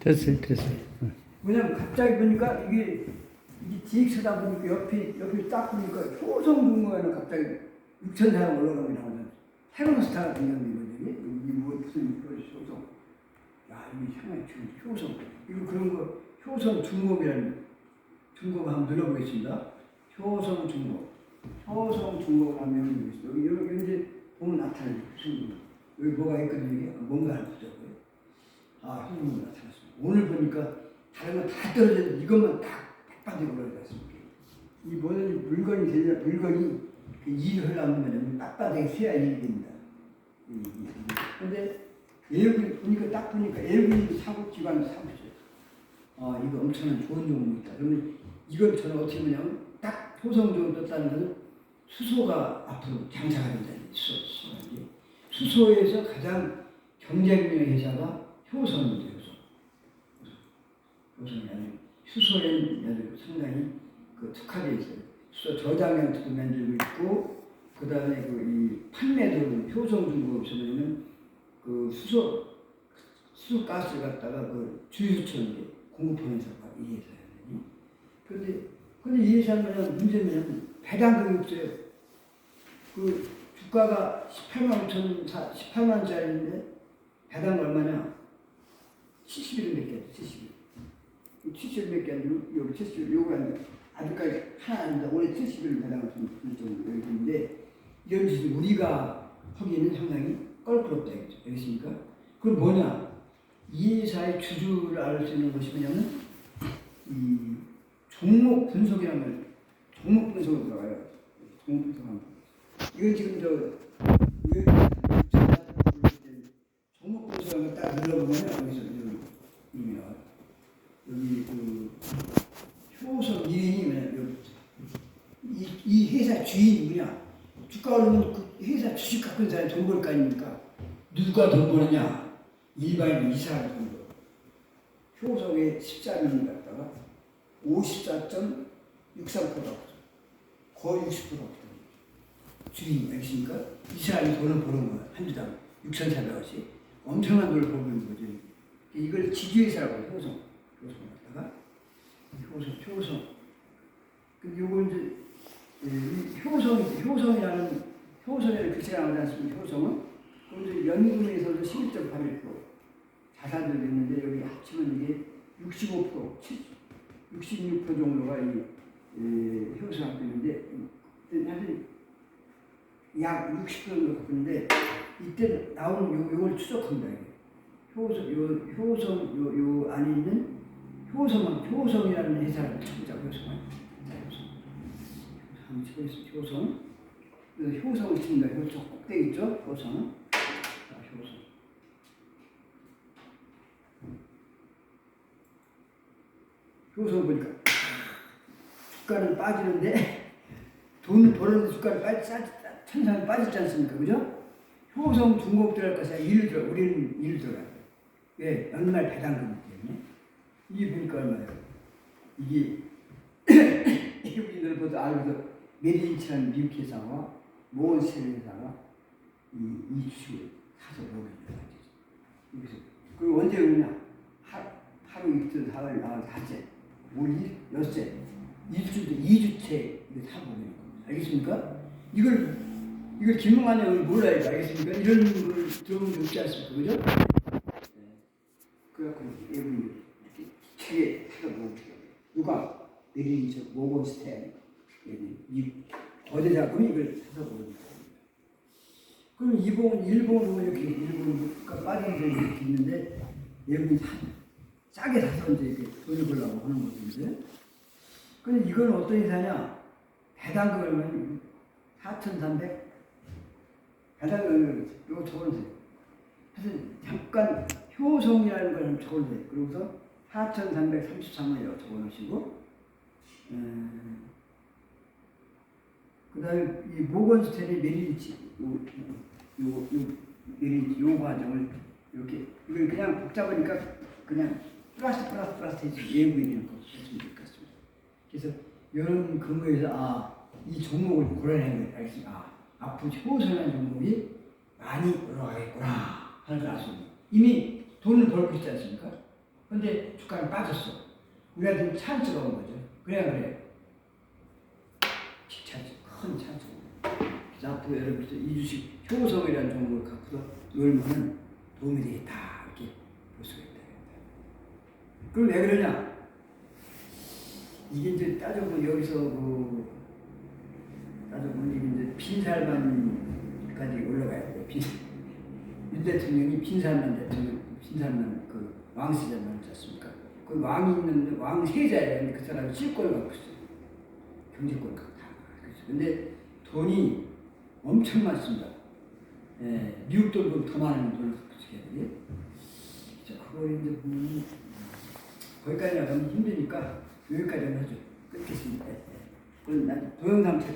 됐어요, 됐어요. 응. 왜냐면 갑자기 보니까 이게 이게 DX다 보니까 옆에 옆에 딱 보니까 효성 중거에는 갑자기 6천 사람 올라가게 나오는 새로운 스타가 등장된 거죠. 이게 무슨 그 효성. 야 이게 상당히 중 효성. 이거 그런 거 효성 중급이라는 중급 한번 눌러보겠습니다. 효성 중급. 효성 중급 하면 여기 여기 이제 보면 나타나요. 효성 여기 뭐가 있거든요. 뭔가 하나 보자고요. 아 효성이 나타났습니다. 오늘 보니까 다른 건 다 떨어져 이것만 딱 백반에 올라갔습니다. 이 모든 물건이 되려 물건이 그 일을 하려면 빳빳하게 써야 일이 됩니다. 그런데 에어컨 보니까 딱 보니까 에어컨 사고 기관 사고죠. 아 이거 엄청난 좋은 종목이다. 그러면 이걸 저는 어떻게 보냐면 딱 토성적으로 떴다는 것은 수소가 앞으로 장사가 된다. 수소, 수소. 수소에서 가장 경쟁력 회사가 효성입니다. 수소에는 아주 상당히 그 특화되어 있어요. 수소 저장형도 만들고 있고 그 다음에 그 이 판매도 효성중공업소에는 그 수소 수소 가스를 갖다가 그 주유처에 공급하는 회사가 이 회사예요. 그런데 근데 이 회사는 문제는 배당금이 없어요. 그 주가가 18만 5천 18만 원짜리인데 배당 얼마냐? 70일 몇 개, 70일. 70일 몇 개, 여기 70일, 요거 안 돼. 아직까지 하나 안 된다. 올해 70일 배당을 좀 정도 있는데 이런 짓을 우리가 하기에는 상당히 껄끄럽다. 알겠습니까? 그럼 뭐냐? 이 회사의 주주를 알 수 있는 것이 뭐냐면 이 종목 분석이라는 걸 종목 분석으로 들어가요. 종목 분석하는 거. 이건 지금 저 종목 분석을 딱 눌러보면 여기서 이런 나와요. 여기 그 효성 뭐냐? 이, 이 회사 주인이 뭐냐? 주가 오르면 그 회사 주식 갖고 있는 사람이 돈 벌 거 아닙니까? 누가 돈 버느냐? 일반인 이사를 돈 벌어. 효성의 14년을 갖다가 54.63%가 거의 60%가 주인 알겠습니까? 이 사람이 돈을 버는 거야 한 주당 6,400원씩 엄청난 돈을 벌고 있는 거죠. 이걸 지주회사라고 해요. 효성 효성 갖다가 효성 효성 그 요거 이제 예, 이 효성 효성이라는 효성이라는 글씨가 나오지 않습니까? 효성은 그럼 이제 연금에서도 11.81% 자산들이 있는데 여기 합치면 이게 65% 66% 정도가 이 예, 효성 갖고 있는데 사실 약 60% 정도 있는데 이때 나오는 요, 요걸. 이게. 효성, 요, 효성, 요, 요 안에 있는 효성, 효성이라는 회사를 찾자, 효성. 자, 효성. 한번 찍어있습니다. 효성. 그래서 효성을 칩니다. 효성 꼭대기 있죠? 효성. 자, 효성. 효성 보니까 주가는 빠지는데 돈 버는 주가는 빠지, 천상에 빠졌지 않습니까? 그죠? 효성 중국 들어갈 것이야. 일 들어. 우리는 일 들어가요. 왜? 연말 배당금 때문에. 이게 보니까 얼마예요? 이게 모두 알고서 메리인치라는 미국 회사와 모건스텔 회사가 이, 이 주식을 사서 거예요. 여기서 그리고 언제 오냐? 하, 하루 이틀 사흘 나흘 다째 올 일, 엿째 일주일 이주째 사보는 겁니다. 알겠습니까? 이걸 이걸 오늘 몰라야 돼. 알겠습니까? 이런 걸 들어본 적 없지 않습니까? 그죠? 네. 그래갖고 여러분 이 렇게 책에 찾아보고 누가 메리저 모건 스탠 이 거대자금이 이걸 찾아보는 거예요. 그럼 일본 일본은 이렇게 일본가 빠진 적이 이렇게 있는데 사, 싸게 사서 이제 이렇게 돈을 벌려고 하는 것인데 근데 이건 어떤 회사냐? 배당금을 4,300 배당금을 이거 적어주세요. 하여튼 잠깐 효성이라는 걸좀 적어주세요. 그러고서 4,333원이라고 적어놓으시고 음, 그 다음에 이 모건스텔의 메리치 요, 요, 요, 메리치 요 과정을 이렇게 이걸 그냥 복잡하니까 그냥 플러스 플러스 플러스 해서 거 했으면 좋겠습니다. 그래서 이런 근거에서 아 이 종목을 고려내는 거예요. 알겠습니다. 아, 앞으로 효선한 종목이 많이 올라가겠구나 하는 걸알수 있는 이미 돈을 벌고 있지 않습니까? 근데 주가는 빠졌어. 우리한테는 찬스가 온 거죠. 그래야 그래. 찬스, 큰 찬스. 그래서 앞으로 여러분들 이 주식 효성이라는 종목을 갖고서 놀면은 도움이 되겠다. 이렇게 볼 수가 있다. 그럼 왜 그러냐? 이게 이제 따져보면 여기서 그 따져보면 이제 빈살만까지 올라가야 돼. 빈, 윤 대통령이 빈살만 대통령, 빈살만 그 왕시자만 있지 않습니까? 그 왕이 있는데 왕 세자예요. 그 사람이 실권을 갖고 있어요. 경제권 갖고 다 갖고 있어요. 근데 돈이 엄청 많습니다. 예, 미국 돈보다 더 많은 돈을 갖고 있어요. 자, 그걸 이제 보면 거기까지 가면 힘드니까 여기까지만 하죠. 끊겠습니다. 예, 예. 그럼 난 동영상